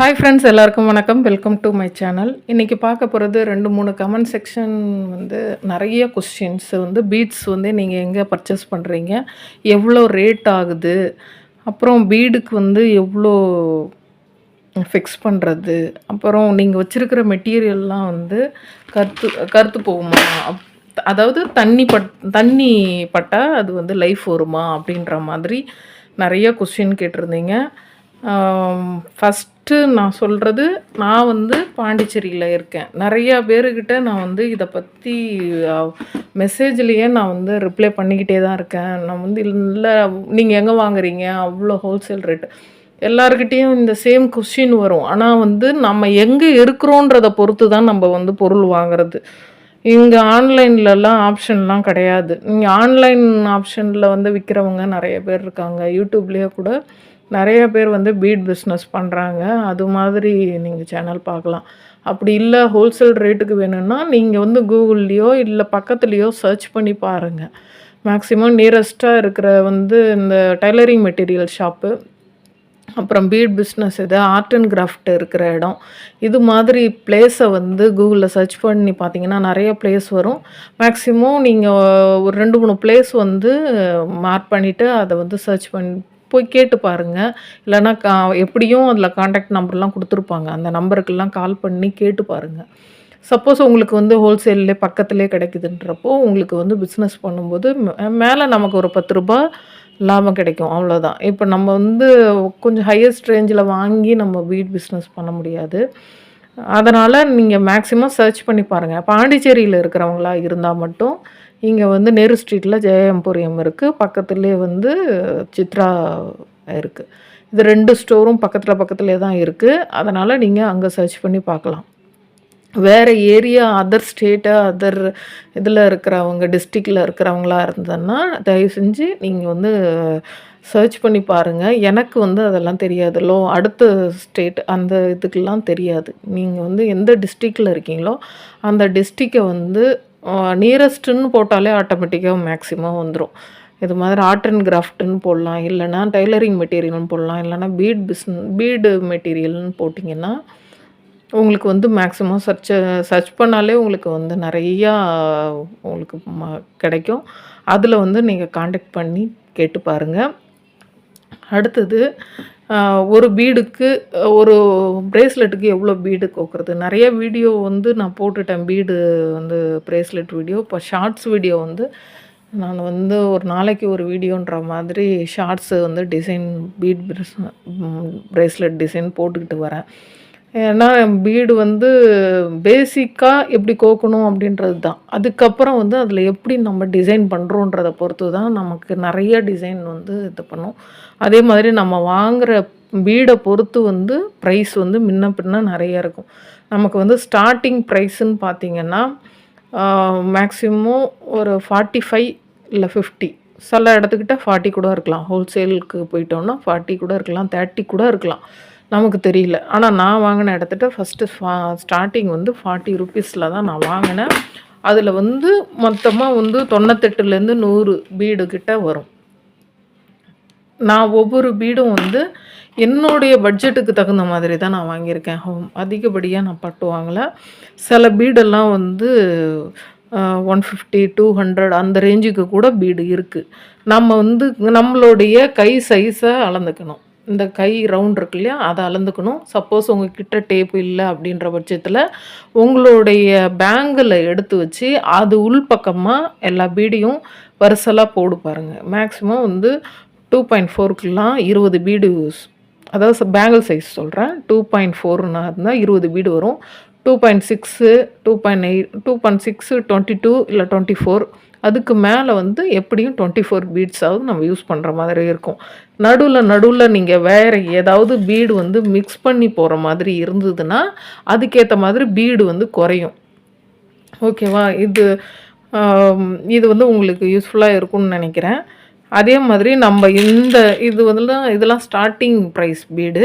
Hi friends எல்லாருக்கும் வணக்கம். Welcome to my channel இன்றைக்கி பார்க்க போகிறது ரெண்டு மூணு கமெண்ட் செக்ஷன் வந்து நிறைய கொஸ்டின்ஸ் வந்து பீட்ஸ் வந்து நீங்கள் எங்கே பர்ச்சேஸ் பண்ணுறீங்க எவ்வளோ ரேட் ஆகுது? அப்புறம் பீடுக்கு வந்து எவ்வளோ ஃபிக்ஸ் பண்ணுறது அப்புறம் நீங்கள் வச்சுருக்கிற மெட்டீரியல்லாம் வந்து கருத்து கருத்து போகுமா? அதாவது தண்ணி பட் தண்ணி பட்டால் அது வந்து லைஃப் வருமா? அப்படின்ற மாதிரி நிறைய கொஸ்டின் கேட்டிருந்தீங்க. ஃபஸ்ட் ஃபஸ்ட்டு நான் சொல்கிறது நான் வந்து பாண்டிச்சேரியில் இருக்கேன். நிறையா பேருக்கிட்ட நான் வந்து இதை பற்றி மெசேஜ்லேயே நான் வந்து ரிப்ளை பண்ணிக்கிட்டே தான் இருக்கேன். நான் வந்து இல்லை நீங்கள் எங்கே வாங்குறீங்க? அவ்வளோ ஹோல்சேல் ரேட்டு எல்லாருக்கிட்டேயும் இந்த சேம் கொஸ்டின் வரும். ஆனால் வந்து நம்ம எங்கே இருக்கிறோன்றதை பொறுத்து தான் நம்ம வந்து பொருள் வாங்குறது. இங்கே ஆன்லைன்லலாம் ஆப்ஷன்லாம் கிடையாது. நீங்கள் ஆன்லைன் ஆப்ஷனில் வந்து விற்கிறவங்க நிறைய பேர் இருக்காங்க. யூடியூப்லேயே கூட நிறைய பேர் வந்து பீட் பிஸ்னஸ் பண்ணுறாங்க அது மாதிரி நீங்கள் சேனல் பார்க்கலாம். அப்படி இல்லை ஹோல்சேல் ரேட்டுக்கு வேணும்னா நீங்கள் வந்து கூகுள்லேயோ இல்லை பக்கத்துலேயோ சர்ச் பண்ணி பாருங்கள் மேக்ஸிமம் நியரஸ்ட்டாக இருக்கிற வந்து இந்த டைலரிங் மெட்டீரியல் ஷாப்பு அப்புறம் பீட் பிஸ்னஸ் இது ஆர்ட் அண்ட் கிராஃப்ட் இருக்கிற இடம். இது மாதிரி பிளேஸை வந்து கூகுளில் சர்ச் பண்ணி பார்த்தீங்கன்னா நிறைய பிளேஸ் வரும். மேக்ஸிமம் நீங்கள் ஒரு ரெண்டு மூணு பிளேஸ் வந்து மார்க் பண்ணிவிட்டு அதை வந்து சர்ச் பண்ணி போய் கேட்டு பாருங்கள் இல்லைன்னா கா எப்படியும் அதில் காண்டாக்ட் நம்பர்லாம் கொடுத்துருப்பாங்க. அந்த நம்பருக்கெல்லாம் கால் பண்ணி கேட்டு பாருங்கள் சப்போஸ் உங்களுக்கு வந்து ஹோல்சேல்லே பக்கத்துலேயே கிடைக்குதுன்றப்போ உங்களுக்கு வந்து பிஸ்னஸ் பண்ணும்போது மேலே நமக்கு ஒரு பத்து ரூபாய் லாபம் கிடைக்கும். அவ்வளோதான் இப்போ நம்ம வந்து கொஞ்சம் ஹையஸ்ட் ரேஞ்சில் வாங்கி நம்ம வீட் பிஸ்னஸ் பண்ண முடியாது. அதனால் நீங்கள் மேக்ஸிமம் சர்ச் பண்ணி பாருங்கள் பாண்டிச்சேரியில் இருக்கிறவங்களா இருந்தால் மட்டும் இங்கே வந்து நேரு ஸ்ட்ரீட்டில் ஜெயம்புரியம் இருக்குது பக்கத்துலேயே வந்து சித்ரா இருக்குது இது ரெண்டு ஸ்டோரும் பக்கத்தில் பக்கத்துலேயே தான் இருக்குது அதனால் நீங்கள் அங்கே சர்ச் பண்ணி பார்க்கலாம். வேறு ஏரியா அதர் ஸ்டேட்டு அதர் இதில் இருக்கிறவங்க டிஸ்ட்ரிக்டில் இருக்கிறவங்களா இருந்ததுன்னா தயவு செஞ்சு நீங்கள் வந்து சர்ச் பண்ணி பாருங்கள் எனக்கு வந்து அதெல்லாம் தெரியாது. லோ அடுத்த ஸ்டேட் அந்த இதுக்கெல்லாம் தெரியாது. நீங்கள் வந்து எந்த டிஸ்ட்ரிக்டில் இருக்கீங்களோ அந்த டிஸ்ட்ரிக்கை வந்து நியரஸ்ட்டுன்னு போட்டாலே ஆட்டோமேட்டிக்காக மேக்ஸிமம் வந்துடும் இது மாதிரி ஆர்ட் அண்ட் கிராஃப்ட்டுன்னு போடலாம். இல்லைன்னா டைலரிங் மெட்டீரியல்னு போடலாம். இல்லைன்னா பீட் பிஸ்ன பீடு மெட்டீரியல்னு போட்டிங்கன்னா உங்களுக்கு வந்து மேக்ஸிமம் சர்ச் சர்ச் பண்ணாலே உங்களுக்கு வந்து நிறையா உங்களுக்கு கிடைக்கும். அதில் வந்து நீங்கள் காண்டாக்ட் பண்ணி கேட்டு பாருங்கள் அடுத்தது ஒரு பீடுக்கு ஒரு ப்ரேஸ்லெட்டுக்கு எவ்வளோ பீடு கோக்குறது? நிறைய வீடியோ வந்து நான் போட்டுட்டேன் பீடு வந்து ப்ரேஸ்லெட் வீடியோ. இப்போ ஷார்ட்ஸ் வீடியோ வந்து நான் வந்து ஒரு நாளைக்கு ஒரு வீடியோன்ற மாதிரி ஷார்ட்ஸு வந்து டிசைன் பீட் பிரேஸ்லெட் டிசைன் போட்டுக்கிட்டு வரேன். ஏன்னா பீடு வந்து பேசிக்காக எப்படி கோக்கணும் அப்படின்றது தான். அதுக்கப்புறம் வந்து அதில் எப்படி நம்ம டிசைன் பண்ணுறோன்றதை பொறுத்து தான் நமக்கு நிறைய டிசைன் வந்து இது பண்ணும். அதே மாதிரி நம்ம வாங்குகிற பீடை பொறுத்து வந்து ப்ரைஸ் வந்து முன்ன பின்ன நிறைய இருக்கும். நமக்கு வந்து ஸ்டார்டிங் ப்ரைஸுன்னு பார்த்தீங்கன்னா மேக்ஸிமம் ஒரு ஃபார்ட்டி ஃபைவ் இல்லை ஃபிஃப்டி சில இடத்துக்கிட்ட ஃபார்ட்டி கூட இருக்கலாம். ஹோல்சேலுக்கு போயிட்டோம்னா ஃபார்ட்டி கூட இருக்கலாம். தேர்ட்டி கூட இருக்கலாம். நமக்கு தெரியல. ஆனால் நான் வாங்கின இடத்துட்ட ஃபஸ்ட்டு ஃபா ஸ்டார்டிங் வந்து ஃபார்ட்டி ருபீஸில் தான் நான் வாங்கினேன். அதில் வந்து மொத்தமாக வந்து தொண்ணூத்தெட்டுலேருந்து நூறு பீடு கிட்ட வரும். நான் ஒவ்வொரு பீடும் வந்து என்னுடைய பட்ஜெட்டுக்கு தகுந்த மாதிரி தான் நான் வாங்கியிருக்கேன். ஹோம் அதிகப்படியாக நான் பட்டு வாங்கலை. சில பீடெல்லாம் வந்து ஒன் ஃபிஃப்டி டூ ஹண்ட்ரட் அந்த ரேஞ்சுக்கு கூட பீடு இருக்குது நம்ம வந்து நம்மளுடைய கை சைஸை அளந்துக்கணும். இந்த கை ரவுண்ட் இருக்கு இல்லையா? அதை அளந்துக்கணும். சப்போஸ் உங்ககிட்ட டேப் இல்லை அப்படின்ற பட்சத்தில் உங்களுடைய பேங்கில் எடுத்து வச்சு அது உள்பக்கமாக எல்லா பீடையும் வரிசலாக போடு பாருங்கள் மேக்ஸிமம் வந்து டூ பாயிண்ட் ஃபோருக்குலாம் இருபது பீடு அதாவது பேங்கிள் சைஸ் சொல்கிறேன் டூ பாயிண்ட் ஃபோர்னா இருந்தால் இருபது பீடு வரும். Two point six two point eight two point six twenty two இல்லை டுவெண்ட்டி ஃபோர் அதுக்கு மேலே வந்து எப்படியும் டுவெண்ட்டி ஃபோர் பீட்ஸாவது நம்ம யூஸ் பண்ணுற மாதிரி இருக்கும். நடுவில் நடுவில் நீங்கள் வேறு ஏதாவது பீடு வந்து மிக்ஸ் பண்ணி போகிற மாதிரி இருந்ததுன்னா அதுக்கேற்ற மாதிரி பீடு வந்து குறையும். ஓகேவா இது இது வந்து உங்களுக்கு யூஸ்ஃபுல்லாக இருக்கும்னு நினைக்கிறேன். அதே மாதிரி நம்ம இந்த இது வந்து இதெல்லாம் ஸ்டார்டிங் ப்ரைஸ் பீடு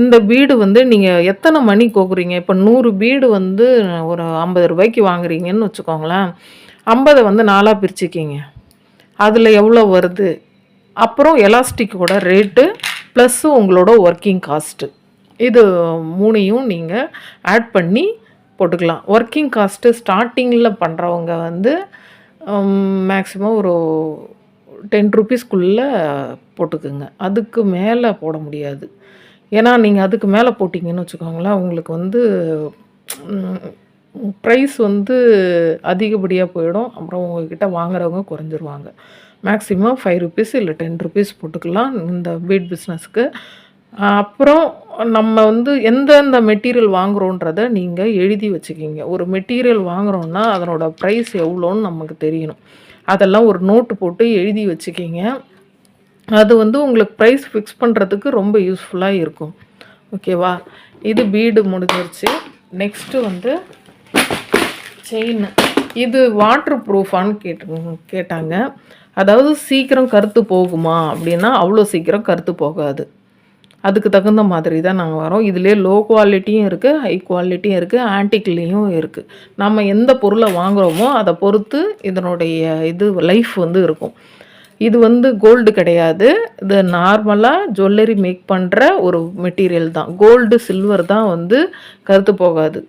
இந்த பீடு வந்து நீங்கள் எத்தனை மணி கோக்குறீங்க? இப்போ நூறு பீடு வந்து ஒரு ஐம்பது ரூபாய்க்கு வாங்குறீங்கன்னு வச்சுக்கோங்களேன். ஐம்பதை வந்து நாலாக பிரிச்சுக்கிங்க. அதில் எவ்வளோ வருது? அப்புறம் எலாஸ்டிக்கோட ரேட்டு ப்ளஸ்ஸு உங்களோட ஒர்க்கிங் காஸ்ட்டு இது மூணையும் நீங்கள் ஆட் பண்ணி போட்டுக்கலாம். ஒர்க்கிங் காஸ்ட்டு ஸ்டார்டிங்கில் பண்ணுறவங்க வந்து மேக்ஸிமம் ஒரு டென் ருபீஸ்க்குள்ளே போட்டுக்குங்க. அதுக்கு மேலே போட முடியாது. ஏன்னா நீங்கள் அதுக்கு மேலே போட்டிங்கன்னு வச்சுக்கோங்களேன் உங்களுக்கு வந்து ப்ரைஸ் வந்து அதிகப்படியாக போயிடும். அப்புறம் உங்ககிட்ட வாங்குறவங்க குறைஞ்சிருவாங்க. மேக்ஸிமம் ஃபைவ் ருபீஸ் இல்லை டென் ருபீஸ் போட்டுக்கலாம் இந்த பீட் பிஸ்னஸ்க்கு அப்புறம் நம்ம வந்து எந்தெந்த மெட்டீரியல் வாங்குகிறோன்றத நீங்கள் எழுதி வச்சுக்கிங்க. ஒரு மெட்டீரியல் வாங்குகிறோன்னா அதனோட ப்ரைஸ் எவ்வளோன்னு நமக்கு தெரியணும். அதெல்லாம் ஒரு நோட்டு போட்டு எழுதி வச்சுக்கிங்க. அது வந்து உங்களுக்கு ப்ரைஸ் ஃபிக்ஸ் பண்ணுறதுக்கு ரொம்ப யூஸ்ஃபுல்லாக இருக்கும். ஓகேவா இது பீடு முடிஞ்சிருச்சு. நெக்ஸ்ட்டு வந்து செயின் இது வாட்ரு ப்ரூஃபான்னு கேட்டு கேட்டாங்க. அதாவது சீக்கிரம் கருத்து போகுமா அப்படின்னா அவ்வளோ சீக்கிரம் கருத்து போகாது. அதுக்கு தகுந்த மாதிரி தான் நாங்கள் வரோம். இதிலே லோ குவாலிட்டியும் இருக்குது ஹை குவாலிட்டியும் இருக்குது ஆன்டிக்லேயும் இருக்குது நம்ம எந்த பொருளை வாங்குகிறோமோ அதை பொறுத்து இதனுடைய இது லைஃப் வந்து இருக்கும். இது வந்து கோல்டு கிடையாது. இது நார்மலாக ஜுவல்லரி மேக் பண்ணுற ஒரு மெட்டீரியல் தான். கோல்டு சில்வர் தான் வந்து கருத்து போகாது.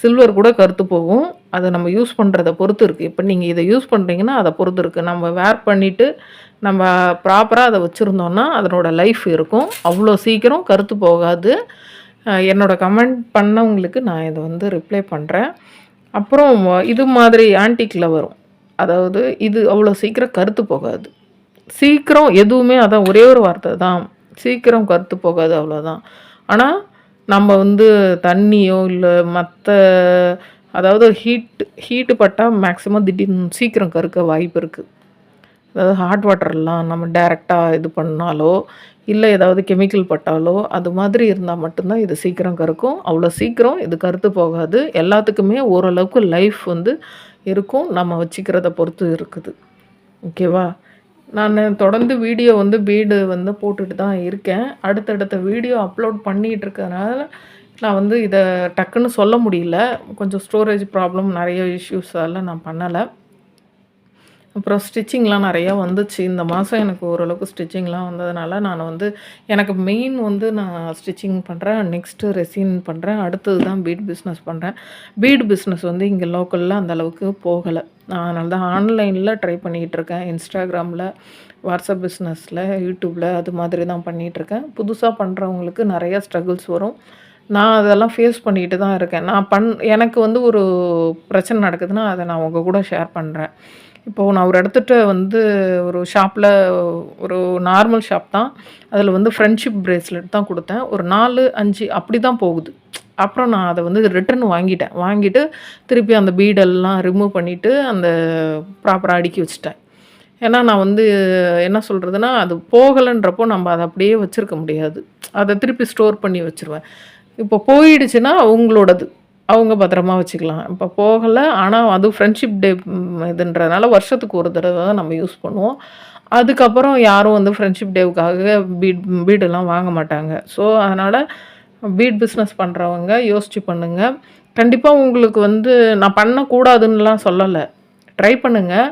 சில்வர் கூட கருத்து போகும். அதை நம்ம யூஸ் பண்ணுறத பொறுத்து இருக்குது இப்போ நீங்கள் இதை யூஸ் பண்ணுறீங்கன்னா அதை பொறுத்து இருக்குது நம்ம வேர் பண்ணிவிட்டு நம்ம ப்ராப்பராக அதை வச்சுருந்தோன்னா அதனோட லைஃப் இருக்கும். அவ்வளோ சீக்கிரம் கருத்து போகாது. என்னோடய கமெண்ட் பண்ணவங்களுக்கு நான் இதை வந்து ரிப்ளை பண்ணுறேன் அப்புறம் இது மாதிரி ஆன்டிக்கில் வரும். அதாவது இது அவ்வளோ சீக்கிரம் கருத்து போகாது. சீக்கிரம் எதுவுமே அதான் ஒரே ஒரு வார்த்தை தான். சீக்கிரம் கருத்து போகாது அவ்வளோதான். ஆனால் நம்ம வந்து தண்ணியோ இல்லை மற்ற அதாவது ஹீட் ஹீட்டு பட்டால் மேக்ஸிமம் திடீர்னு சீக்கிரம் கருக்க வாய்ப்பு இருக்குது அதாவது ஹாட் வாட்டர்லாம் நம்ம டைரெக்டாக இது பண்ணாலோ இல்லை ஏதாவது கெமிக்கல் பட்டாலோ அது மாதிரி இருந்தால் மட்டும்தான் இது சீக்கிரம் கருக்கும். அவ்வளோ சீக்கிரம் இது கருத்து போகாது. எல்லாத்துக்குமே ஓரளவுக்கு லைஃப் வந்து இருக்கும். நம்ம வச்சுக்கிறத பொறுத்து இருக்குது. ஓகேவா நான் தொடர்ந்து வீடியோ வந்து பீடு வந்து போட்டுட்டு தான் இருக்கேன். அடுத்தடுத்த வீடியோ அப்லோட் பண்ணிகிட்டு இருக்கிறதுனால நான் வந்து இதை டக்குன்னு சொல்ல முடியல. கொஞ்சம் ஸ்டோரேஜ் ப்ராப்ளம் நிறைய இஷ்யூஸால் நான் பண்ணலை. அப்புறம் ஸ்டிச்சிங்லாம் நிறையா வந்துச்சு. இந்த மாதம் எனக்கு ஓரளவுக்கு ஸ்டிச்சிங்லாம் வந்ததுனால நான் வந்து எனக்கு மெயின் வந்து நான் ஸ்டிச்சிங் பண்ணுறேன் நெக்ஸ்ட்டு ரெசின் பண்ணுறேன் அடுத்தது தான் பீட் பிஸ்னஸ் பண்ணுறேன் பீட் பிஸ்னஸ் வந்து இங்கே லோக்கலில் அந்தளவுக்கு போகலை. நான் அதனால தான் ஆன்லைனில் ட்ரை பண்ணிக்கிட்டு இருக்கேன். இன்ஸ்டாகிராமில் வாட்ஸ்அப் பிஸ்னஸில் யூடியூப்பில் அது மாதிரி தான் பண்ணிகிட்ருக்கேன் புதுசாக பண்ணுறவங்களுக்கு நிறையா ஸ்ட்ரகிள்ஸ் வரும். நான் அதெல்லாம் ஃபேஸ் பண்ணிக்கிட்டு தான் இருக்கேன். நான் பண் எனக்கு வந்து ஒரு பிரச்சனை நடக்குதுன்னா அதை நான் உங்கள் கூட ஷேர் பண்ணுறேன் இப்போது நான் ஒரு இடத்துட்ட வந்து ஒரு ஷாப்பில் ஒரு நார்மல் ஷாப் தான். அதில் வந்து ஃப்ரெண்ட்ஷிப் ப்ரேஸ்லெட் தான் கொடுத்தேன். ஒரு நாலு அஞ்சு அப்படி தான் போகுது. அப்புறம் நான் அதை வந்து ரிட்டன் வாங்கிட்டேன். வாங்கிட்டு திருப்பி அந்த பீடெல்லாம் ரிமூவ் பண்ணிவிட்டு அந்த ப்ராப்பராக அடுக்கி வச்சுட்டேன். ஏன்னா நான் வந்து என்ன சொல்கிறதுனா அது போகலைன்றப்போ நம்ம அதை அப்படியே வச்சுருக்க முடியாது. அதை திருப்பி ஸ்டோர் பண்ணி வச்சுருவேன். இப்போ போயிடுச்சுன்னா அவங்களோடது. அவங்க பத்திரமா வச்சுக்கலாம். இப்போ போகலை ஆனால் அது ஃப்ரெண்ட்ஷிப் டே இதுன்றதுனால வருஷத்துக்கு ஒரு தடவை தான் நம்ம யூஸ் பண்ணுவோம். அதுக்கப்புறம் யாரும் வந்து ஃப்ரெண்ட்ஷிப் டேவுக்காக பீட் பீடெல்லாம் வாங்க மாட்டாங்க. ஸோ அதனால் பீட் பிஸ்னஸ் பண்ணுறவங்க யோசிச்சு பண்ணுங்கள் கண்டிப்பாக உங்களுக்கு வந்து நான் பண்ணக்கூடாதுன்னெலாம் சொல்லலை. ட்ரை பண்ணுங்கள்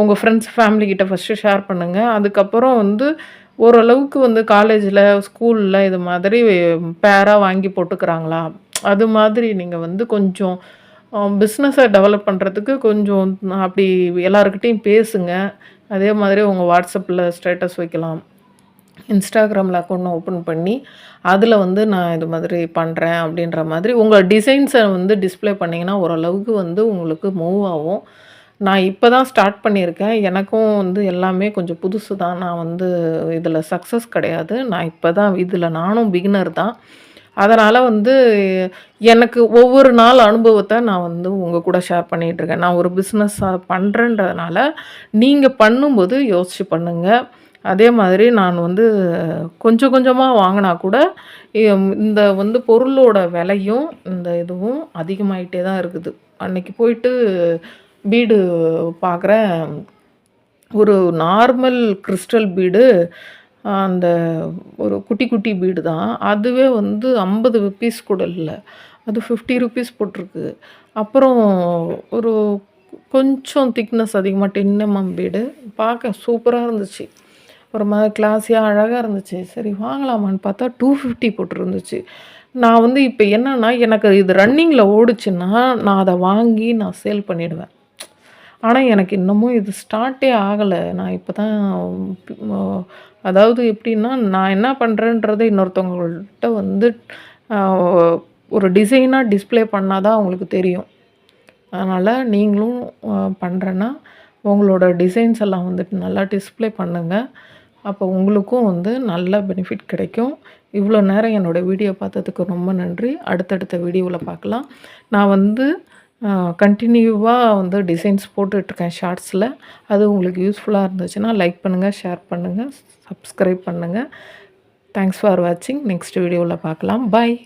உங்கள் ஃப்ரெண்ட்ஸ் ஃபேமிலிக்கிட்ட ஃபஸ்ட்டு ஷேர் பண்ணுங்கள் அதுக்கப்புறம் வந்து ஓரளவுக்கு வந்து காலேஜில் ஸ்கூலில் இது மாதிரி பேராக வாங்கி போட்டுக்கிறாங்களா? அது மாதிரி நீங்கள் வந்து கொஞ்சம் பிஸ்னஸை டெவலப் பண்ணுறதுக்கு கொஞ்சம் அப்படி எல்லாருக்கிட்டேயும் பேசுங்க. அதே மாதிரி உங்கள் வாட்ஸ்அப்பில் ஸ்டேட்டஸ் வைக்கலாம். இன்ஸ்டாகிராமில் அக்கௌண்ட் ஓப்பன் பண்ணி அதில் வந்து நான் இது மாதிரி பண்ணுறேன் அப்படின்ற மாதிரி உங்கள் டிசைன்ஸை வந்து டிஸ்பிளே பண்ணிங்கன்னா ஓரளவுக்கு வந்து உங்களுக்கு மூவ் ஆகும். நான் இப்போ தான் ஸ்டார்ட் பண்ணியிருக்கேன். எனக்கும் வந்து எல்லாமே கொஞ்சம் புதுசு தான் நான் வந்து இதில் சக்ஸஸ் கிடையாது. நான் இப்போ தான் இதில் நானும் பிகினர் தான். அதனால் வந்து எனக்கு ஒவ்வொரு நாள் அனுபவத்தை நான் வந்து உங்கள் கூட ஷேர் பண்ணிகிட்ருக்கேன் நான் ஒரு பிஸ்னஸ்ஸாக பண்ணுறேன்றதுனால நீங்கள் பண்ணும்போது யோசித்து பண்ணுங்கள் அதே மாதிரி நான் வந்து கொஞ்சம் கொஞ்சமாக வாங்கினா கூட இந்த வந்து பொருளோட விலையும் இந்த இதுவும் அதிகமாகிட்டே தான் இருக்குது. அன்னைக்கு போயிட்டு பீடு பார்க்குறேன் ஒரு நார்மல் கிறிஸ்டல் பீடு அந்த ஒரு குட்டி குட்டி பீடு தான் அதுவே வந்து ஐம்பது ருப்பீஸ் கூட இல்லை. அது ஃபிஃப்டி ருப்பீஸ் போட்டிருக்கு. அப்புறம் ஒரு கொஞ்சம் திக்னஸ் அதிகமாக டென்னமம் வீடு. பீடு பார்க்க சூப்பராக இருந்துச்சு. ஒரு மாதிரி கிளாஸியாக அழகாக இருந்துச்சு. சரி வாங்கலாமான்னு பார்த்தா டூ ஃபிஃப்டி போட்டிருந்துச்சு. நான் வந்து இப்போ என்னென்னா எனக்கு இது ரன்னிங்கில் ஓடுச்சுன்னா, நான் அதை வாங்கி நான் சேல் பண்ணிவிடுவேன் ஆனால் எனக்கு இன்னமும் இது ஸ்டார்ட்டே ஆகலை நான் இப்போ தான் அதாவது எப்படின்னா, நான் என்ன பண்ணுறேன்றதை இன்னொருத்தவங்கள்ட்ட வந்து ஒரு டிசைனாக டிஸ்ப்ளே பண்ணால் தான் அவங்களுக்கு தெரியும். அதனால் நீங்களும் பண்ணுறேன்னா உங்களோட டிசைன்ஸ் எல்லாம் வந்துட்டு நல்லா டிஸ்ப்ளே பண்ணுங்கள் அப்போ உங்களுக்கும் வந்து நல்ல பெனிஃபிட் கிடைக்கும். இவ்வளோ நேரம் என்னோட வீடியோ பார்த்ததுக்கு ரொம்ப நன்றி. அடுத்தடுத்த வீடியோவில் பார்க்கலாம். நான் வந்து கண்டினியூவாக வந்து டிசைன்ஸ் போட்டுட்ருக்கேன் ஷார்ட்ஸில் அது உங்களுக்கு யூஸ்ஃபுல்லாக இருந்துச்சுன்னா, லைக் பண்ணுங்கள் ஷேர் பண்ணுங்கள் சப்ஸ்கிரைப் பண்ணுங்கள் தேங்க்ஸ் ஃபார் வாட்சிங். நெக்ஸ்ட் வீடியோவில் பார்க்கலாம். பாய்.